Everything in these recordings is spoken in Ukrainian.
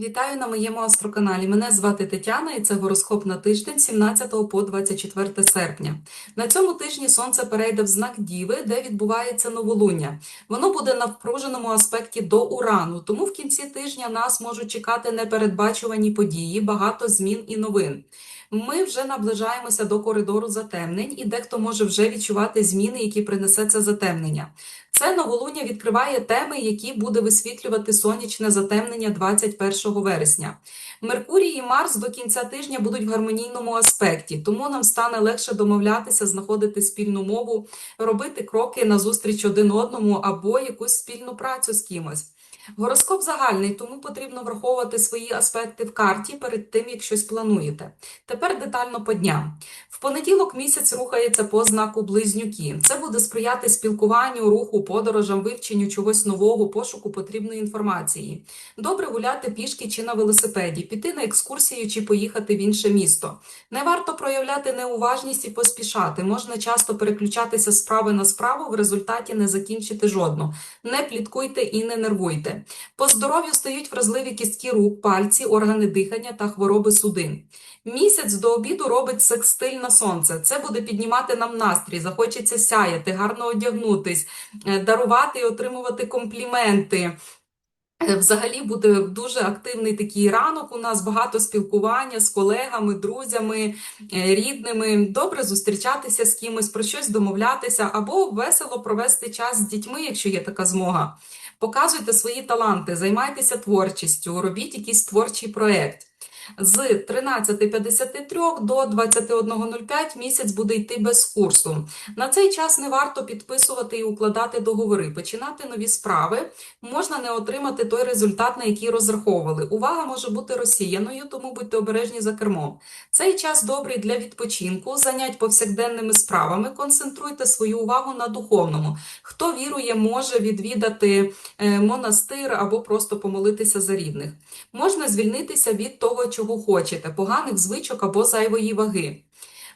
Вітаю на моєму астроканалі. Мене звати Тетяна і це гороскоп на тиждень 17 по 24 серпня. На цьому тижні сонце перейде в знак Діви, де відбувається новолуння. Воно буде на впруженому аспекті до урану, тому в кінці тижня нас можуть чекати непередбачувані події, багато змін і новин. Ми вже наближаємося до коридору затемнень, і дехто може вже відчувати зміни, які принесе це затемнення. Це новолуння відкриває теми, які буде висвітлювати сонячне затемнення 21 вересня. Меркурій і Марс до кінця тижня будуть в гармонійному аспекті, тому нам стане легше домовлятися, знаходити спільну мову, робити кроки назустріч один одному або якусь спільну працю з кимось. Гороскоп загальний, тому потрібно враховувати свої аспекти в карті перед тим, як щось плануєте. Тепер детально по дням. В понеділок місяць рухається по знаку близнюки. Це буде сприяти спілкуванню, руху, подорожам, вивченню чогось нового, пошуку потрібної інформації. Добре гуляти пішки чи на велосипеді, піти на екскурсію чи поїхати в інше місто. Не варто проявляти неуважність і поспішати. Можна часто переключатися з справи на справу, в результаті не закінчити жодну. Не пліткуйте і не нервуйте. По здоров'ю стають вразливі кістки рук, пальці, органи дихання та хвороби судин. Місяць до обіду робить секстиль на сонце. Це буде піднімати нам настрій, захочеться сяяти, гарно одягнутись, е, дарувати і отримувати компліменти. Е, Взагалі буде дуже активний такий ранок. У нас багато спілкування з колегами, друзями, е, рідними. Добре зустрічатися з кимось, про щось домовлятися, або весело провести час з дітьми, якщо є така змога. Показуйте свої таланти, займайтеся творчістю, робіть якийсь творчий проєкт. З 13.53 до 21.05 місяць буде йти без курсу. На цей час не варто підписувати і укладати договори, починати нові справи. Можна не отримати той результат, на який розраховували. Увага може бути розсіяною, тому будьте обережні за кермом. Цей час добрий для відпочинку, занять повсякденними справами. Концентруйте свою увагу на духовному. Хто вірує, може відвідати е, монастир або просто помолитися за рідних. Можна звільнитися від того, чого хочете, поганих звичок або зайвої ваги.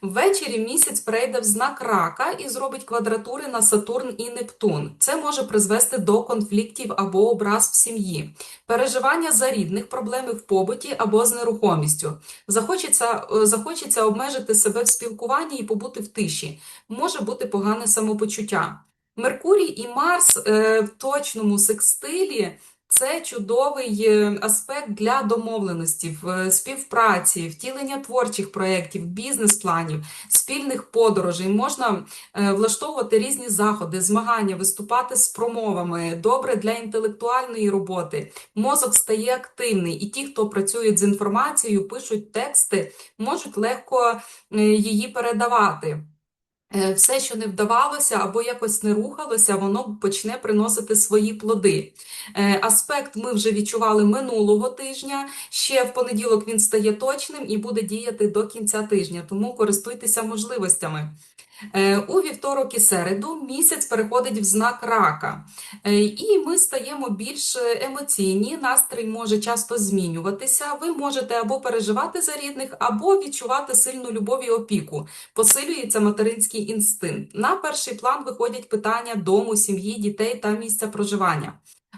Ввечері місяць перейде в знак рака і зробить квадратури на Сатурн і Нептун. Це може призвести до конфліктів або образ в сім'ї, переживання за рідних, проблеми в побуті або з нерухомістю. Захочеться, е, захочеться обмежити себе в спілкуванні і побути в тиші. Може бути погане самопочуття. Меркурій і Марс е, в точному секстилі це чудовий е, аспект для домовленості, е, співпраці, втілення творчих проєктів, бізнес-планів, спільних подорожей. Можна е, влаштовувати різні заходи, змагання, виступати з промовами. Добре для інтелектуальної роботи. Мозок стає активний, і ті, хто працюють з інформацією, пишуть тексти, можуть легко її передавати. Е, все, що не вдавалося або якось не рухалося, воно почне приносити свої плоди. Е, аспект ми вже відчували минулого тижня. Ще в понеділок він стає точним і буде діяти до кінця тижня, тому користуйтеся можливостями. Е, у вівторок і середу місяць переходить в знак рака, Е, і ми стаємо більш емоційні, настрій може часто змінюватися. Ви можете або переживати за рідних, або відчувати сильну любов і опіку. Посилюється материнський інстинкт. На перший план виходять питання дому, сім'ї, дітей та місця проживання.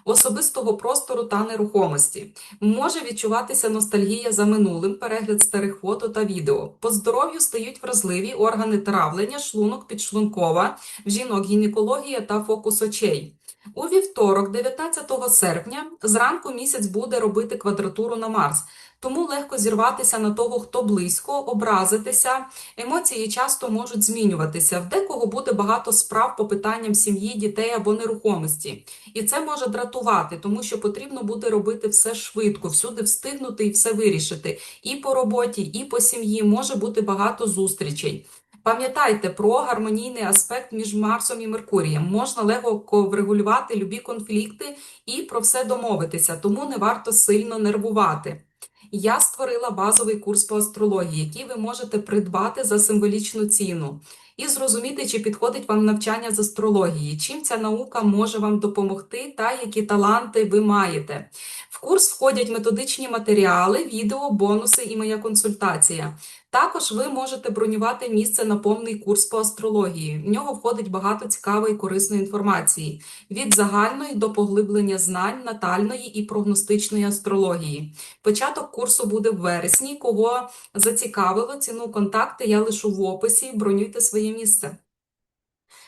Особистого простору та нерухомості може відчуватися ностальгія за минулим, перегляд старих фото та відео. По здоров'ю стають вразливі органи травлення, шлунок, підшлункова, в жінок гінекологія та фокус очей. У вівторок, 19 серпня, зранку місяць буде робити квадратуру на Марс, тому легко зірватися на того, хто близько, образитися. Емоції часто можуть змінюватися. В декого буде багато справ по питанням сім'ї, дітей або нерухомості. І це може дратувати, тому що потрібно буде робити все швидко, всюди встигнути і все вирішити. І по роботі, і по сім'ї може бути багато зустрічей. Пам'ятайте про гармонійний аспект між Марсом і Меркурієм. Можна легко врегулювати любі конфлікти і про все домовитися, тому не варто сильно нервувати. Я створила базовий курс по астрології, який ви можете придбати за символічну ціну. і зрозуміти, чи підходить вам навчання з астрології, чим ця наука може вам допомогти та які таланти ви маєте. В курс входять методичні матеріали, відео, бонуси і моя консультація. Також ви можете бронювати місце на повний курс по астрології. В нього входить багато цікавої і корисної інформації від загальної до поглиблення знань натальної і прогностичної астрології. Початок курсу буде в вересні. Кого зацікавило, ціну контакти я лишу в описі. Бронюйте своє місце.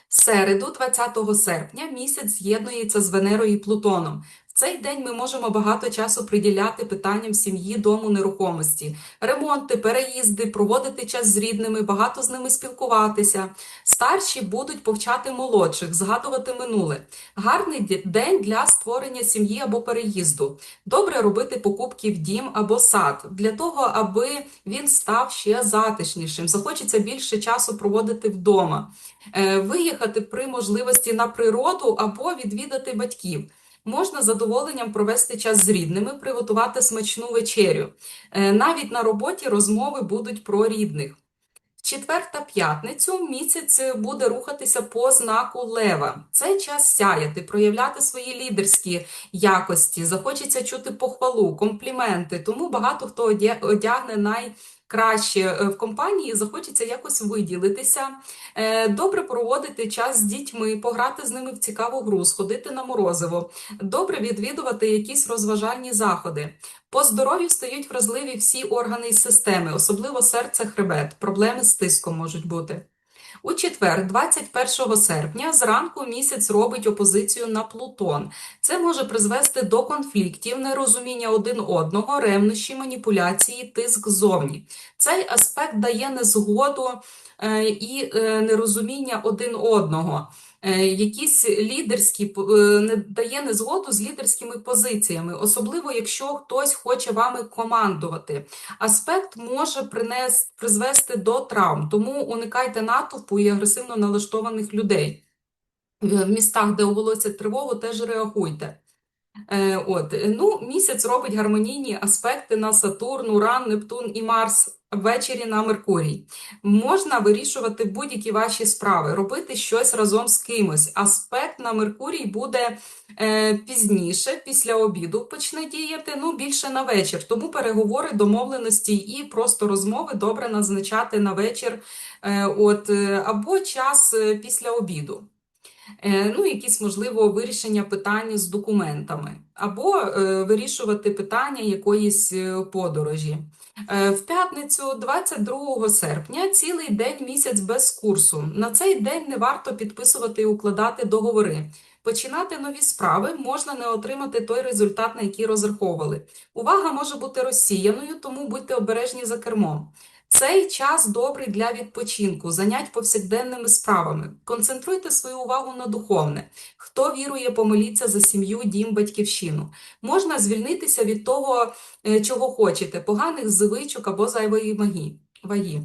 В середу, 20 серпня, місяць з'єднується з Венерою і Плутоном. Цей день ми можемо багато часу приділяти питанням сім'ї, дому, нерухомості, ремонти, переїзди, проводити час з рідними, багато з ними спілкуватися. Старші будуть повчати молодших, згадувати минуле. Гарний день для створення сім'ї або переїзду. Добре робити покупки в дім або сад для того, аби він став ще затишнішим. Захочеться більше часу проводити вдома. Е, Виїхати при можливості на природу або відвідати батьків. Можна задоволенням провести час з рідними, приготувати смачну вечерю. Е, Навіть на роботі розмови будуть про рідних. Четвер та п'ятницю місяць буде рухатися по знаку Лева. Це час сяяти, проявляти свої лідерські якості, захочеться чути похвалу, компліменти. Тому багато хто одягне найкраще е, в компанії, захочеться якось виділитися. Е, Добре проводити час з дітьми, пограти з ними в цікаву гру, сходити на морозиво. Добре відвідувати якісь розважальні заходи. По здоров'ю стають вразливі всі органи і системи, особливо серце, хребет. Проблеми з тиском можуть бути. У четвер, 21 серпня, зранку місяць робить опозицію на Плутон. Це може призвести до конфліктів, нерозуміння один одного, ревнощі, маніпуляції, тиск ззовні. Цей аспект дає незгоду е, і е, нерозуміння один одного. Е, Якісь лідерські е, не дає незгоду з лідерськими позиціями, особливо якщо хтось хоче вами командувати. Аспект може принес, призвести до травм, тому уникайте натовпу і агресивно налаштованих людей. В в містах, де оголосять тривогу, теж реагуйте. Е, От, ну, місяць робить гармонійні аспекти на Сатурн, Уран, Нептун і Марс ввечері на Меркурій. Можна вирішувати будь-які ваші справи, робити щось разом з кимось. Аспект на Меркурій буде е, пізніше, після обіду почне діяти, ну, більше на вечір. Тому переговори, домовленості і просто розмови добре назначати на вечір, е, от, е, або час е, після обіду. Е, Ну, якісь, можливо, вирішення питань з документами, або е, вирішувати питання якоїсь е, подорожі. В п'ятницю, 22 серпня, цілий день місяць без курсу. На цей день не варто підписувати і укладати договори. Починати нові справи можна не отримати той результат, на який розраховували. Увага може бути розсіяною, тому будьте обережні за кермом. Цей час добрий для відпочинку, занять повсякденними справами. Концентруйте свою увагу на духовне. Хто вірує, помиліться за сім'ю, дім, батьківщину. Можна звільнитися від того, е, чого хочете, поганих звичок або зайвої магі. Ваги.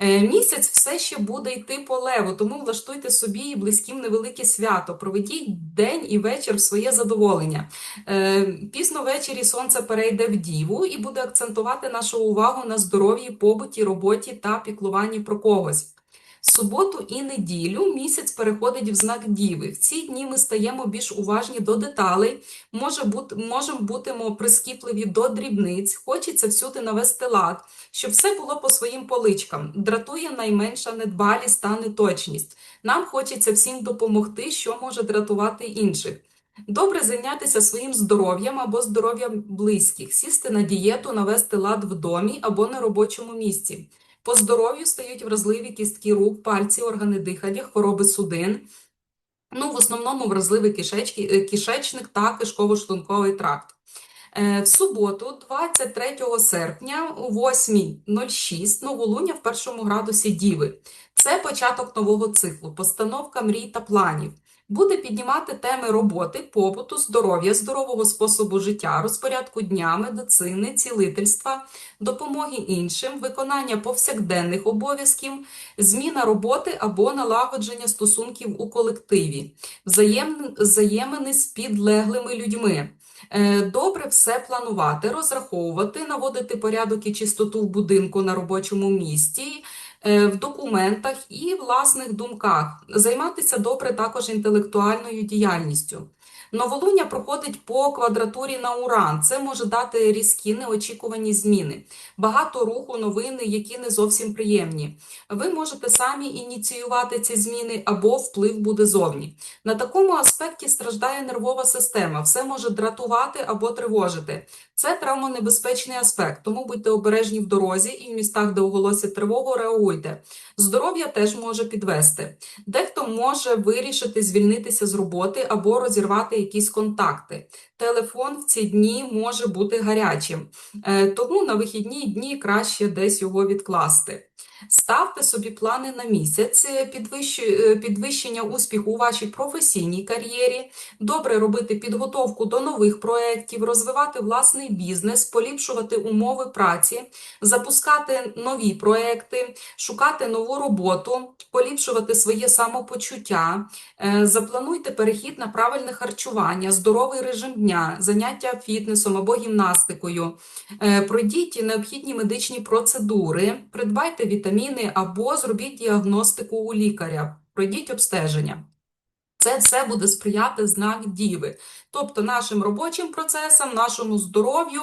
Е, Місяць все ще буде йти по леву, тому влаштуйте собі і близьким невелике свято. Проведіть день і вечір в своє задоволення. Е, Пізно ввечері сонце перейде в діву і буде акцентувати нашу увагу на здоров'ї, побуті, роботі та піклуванні про когось. Суботу і неділю місяць переходить в знак Діви. В ці дні ми стаємо більш уважні до деталей, може бути, можемо бутимо прискіпливі до дрібниць, хочеться всюди навести лад, щоб все було по своїм поличкам. Дратує найменша недбалість та неточність. Нам хочеться всім допомогти, що може дратувати інших. Добре зайнятися своїм здоров'ям або здоров'ям близьких, сісти на дієту, навести лад в домі або на робочому місці. По здоров'ю стають вразливі кістки рук, пальці, органи дихання, хвороби судин. Ну, в основному вразливий кишечки- е, кишечник та кишково-шлунковий тракт. Е, В суботу, 23 серпня, о 8.06, новолуння в першому градусі Діви. Це початок нового циклу, постановка мрій та планів. Буде піднімати теми роботи, побуту, здоров'я, здорового способу життя, розпорядку дня, медицини, цілительства, допомоги іншим, виконання повсякденних обов'язків, зміна роботи або налагодження стосунків у колективі, взаєм- взаємини з підлеглими людьми. Е, Добре все планувати, розраховувати, наводити порядок і чистоту в будинку на робочому місці, в документах і власних думках. Займатися добре також інтелектуальною діяльністю. Новолуння проходить по квадратурі на уран. Це може дати різкі неочікувані зміни, багато руху, новини, які не зовсім приємні. Ви можете самі ініціювати ці зміни або вплив буде зовні. На такому аспекті страждає нервова система, все може дратувати або тривожити. Це травмонебезпечний аспект, тому будьте обережні в дорозі і в містах, де оголосять тривогу, реагуйте. Здоров'я теж може підвести. Дехто може вирішити звільнитися з роботи або розірвати якісь контакти. Телефон в ці дні може бути гарячим, Е, тому на вихідні дні краще десь його відкласти. Ставте собі плани на місяць, е, е, підвищення успіху у вашій професійній кар'єрі, добре робити підготовку до нових проєктів, розвивати власний бізнес, поліпшувати умови праці, запускати нові проекти, шукати нову роботу, поліпшувати своє самопочуття. Заплануйте перехід на правильне харчування, здоровий режим дня, заняття фітнесом або гімнастикою. Е, Пройдіть необхідні медичні процедури, придбайте вітаміни або зробіть діагностику у лікаря, пройдіть обстеження. Це все буде сприяти знак Діви. Тобто нашим робочим процесам, нашому здоров'ю,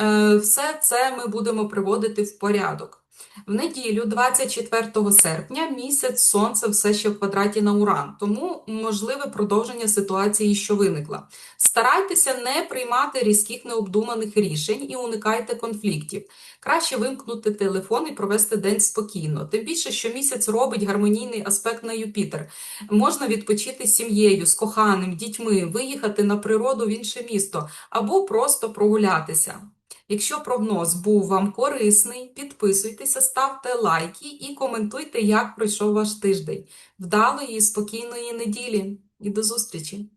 е, все це ми будемо приводити в порядок. В неділю, 24 серпня, місяць сонце все ще в квадраті на уран, тому можливе продовження ситуації, що виникла. Старайтеся не приймати різких необдуманих рішень і уникайте конфліктів. Краще вимкнути телефон і провести день спокійно. Тим більше, що місяць робить гармонійний аспект на Юпітер. Можна відпочити з сім'єю, з коханим, дітьми, виїхати на природу в інше місто або просто прогулятися. Якщо прогноз був вам корисний, підписуйтеся, ставте лайки і коментуйте, як пройшов ваш тиждень. Вдалої і спокійної неділі і до зустрічі!